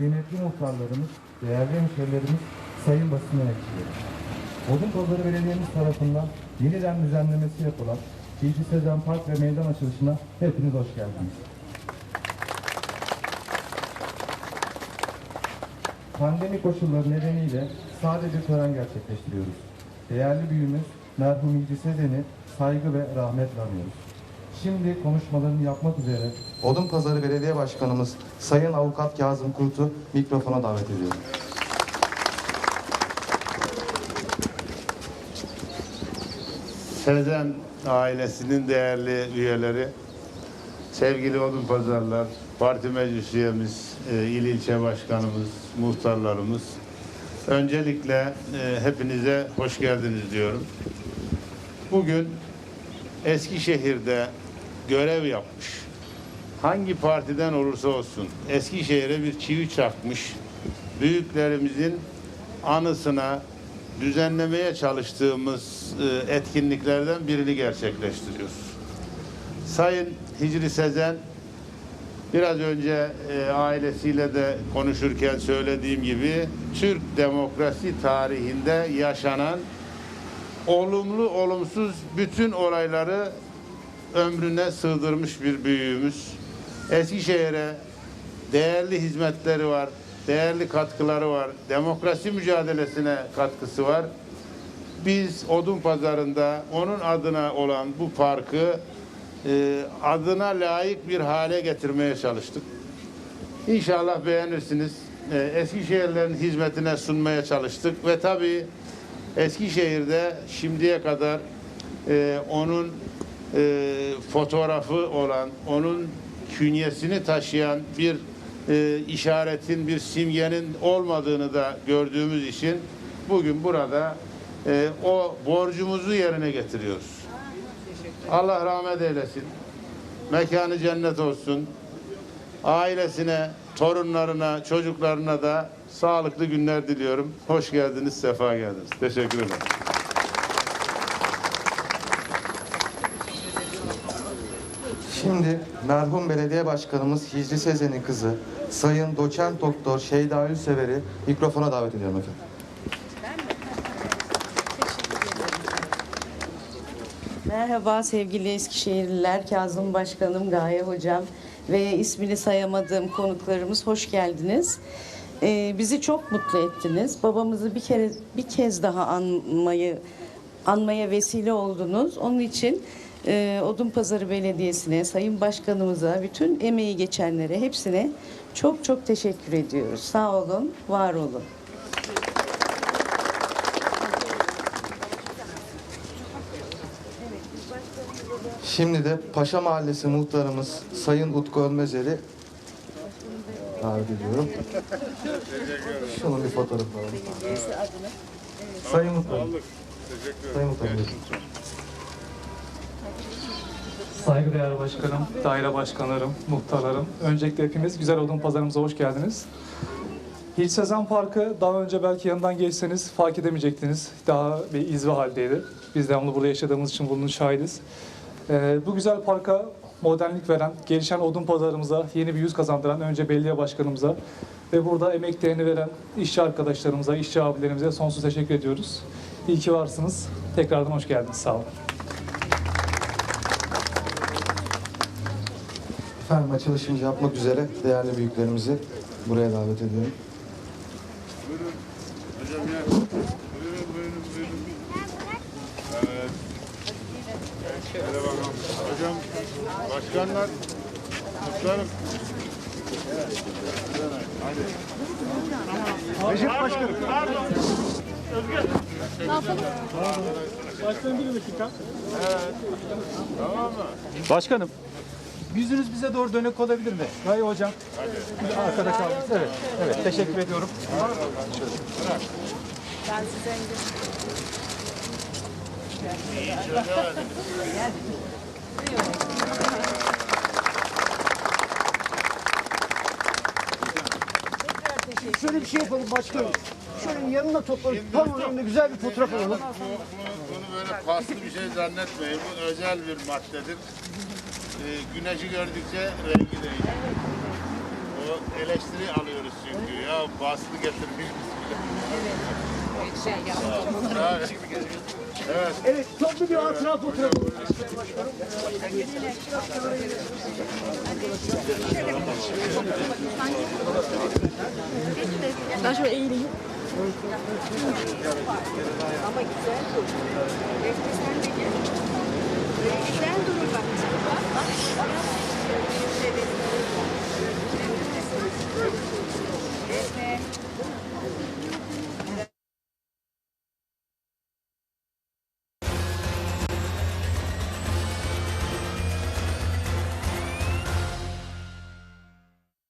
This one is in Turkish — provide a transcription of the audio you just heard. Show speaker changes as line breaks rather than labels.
kıymetli muhtarlarımız, değerli hemşehrilerimiz, sayın basın emekçileri. Odunpazarı Belediyemiz tarafından yeniden düzenlemesi yapılan İlci Sezen Park ve Meydan açılışına hepiniz hoş geldiniz. Pandemi koşulları nedeniyle sadece tören gerçekleştiriyoruz. Değerli büyüğümüz merhum İlci Sezen'i saygı ve rahmetle anıyoruz. Şimdi konuşmalarını yapmak üzere Odunpazarı Belediye Başkanımız Sayın Avukat Kazım Kurt'u mikrofona davet ediyorum.
Sezen ailesinin değerli üyeleri, sevgili odun pazarlar, parti meclis üyemiz, e, il ilçe başkanımız, muhtarlarımız. Öncelikle e, hepinize hoş geldiniz diyorum. Bugün Eskişehir'de görev yapmış. Hangi partiden olursa olsun Eskişehir'e bir çivi çakmış. Büyüklerimizin anısına düzenlemeye çalıştığımız e, etkinliklerden birini gerçekleştiriyoruz. Sayın Hicri Sezen biraz önce e, ailesiyle de konuşurken söylediğim gibi Türk demokrasi tarihinde yaşanan olumlu olumsuz bütün olayları ömrüne sığdırmış bir büyüğümüz. Eskişehir'e değerli hizmetleri var, değerli katkıları var, demokrasi mücadelesine katkısı var. Biz Odun Pazarı'nda onun adına olan bu parkı e, adına layık bir hale getirmeye çalıştık. İnşallah beğenirsiniz. E, Eskişehirlerin hizmetine sunmaya çalıştık ve tabii Eskişehir'de şimdiye kadar e, onun e, fotoğrafı olan, onun künyesini taşıyan bir e, işaretin, bir simgenin olmadığını da gördüğümüz için bugün burada e, o borcumuzu yerine getiriyoruz. Allah rahmet eylesin. Mekanı cennet olsun. Ailesine, torunlarına, çocuklarına da sağlıklı günler diliyorum. Hoş geldiniz, sefa geldiniz. Teşekkür ederim.
Şimdi merhum belediye başkanımız Hicri Sezen'in kızı Sayın Doçent Doktor Şeyda Ülsever'i mikrofona davet ediyorum efendim.
Merhaba sevgili Eskişehirliler, Kazım Başkanım, Gaye Hocam ve ismini sayamadığım konuklarımız hoş geldiniz. Ee, bizi çok mutlu ettiniz. Babamızı bir kere bir kez daha anmayı anmaya vesile oldunuz. Onun için e, Odunpazarı Belediyesi'ne, Sayın Başkanımıza, bütün emeği geçenlere hepsine çok çok teşekkür ediyoruz. Sağ olun, var olun.
Şimdi de Paşa Mahallesi muhtarımız Sayın Utku Ölmezer'i davet ediyorum. Şunun bir fotoğrafı alalım. Sayın Muhtarım. Sayın Muhtarım.
Saygıdeğer başkanım, daire başkanlarım, muhtarlarım. Öncelikle hepimiz güzel odun pazarımıza hoş geldiniz. Hiç Sezen Parkı daha önce belki yanından geçseniz fark edemeyecektiniz. Daha bir izbe haldeydi. Biz devamlı burada yaşadığımız için bunun şahidiz. Ee, bu güzel parka modernlik veren, gelişen odun pazarımıza yeni bir yüz kazandıran önce belediye başkanımıza ve burada emeklerini veren işçi arkadaşlarımıza, işçi abilerimize sonsuz teşekkür ediyoruz. İyi ki varsınız. Tekrardan hoş geldiniz. Sağ olun.
Efendim açılışımızı yapmak üzere değerli büyüklerimizi buraya davet ediyorum.
Hocam ya. Buyurun, buyurun, buyurun. Evet. Şöyle bakalım. Hocam, başkanlar, muhtarım. Hadi.
Başkanım, yüzünüz bize doğru dönük olabilir mi? Gaye hocam. Arkada kaldınız. Evet, evet. Teşekkür ediyorum.
Şöyle bir şey yapalım başkanım. Şöyle yanına toplanıp tam önünde güzel bir fotoğraf alalım.
Bu, bu, bunu böyle paslı bir şey zannetmeyin. Bu özel bir maddedir. Ee, güneşi gördükçe rengi değişir. O eleştiri alıyoruz çünkü. Ya basını getirmiş. Evet. Evet.
Toplu bir hatıra fotoğrafı.
Ben şöyle eğileyim.
Ama. Güzel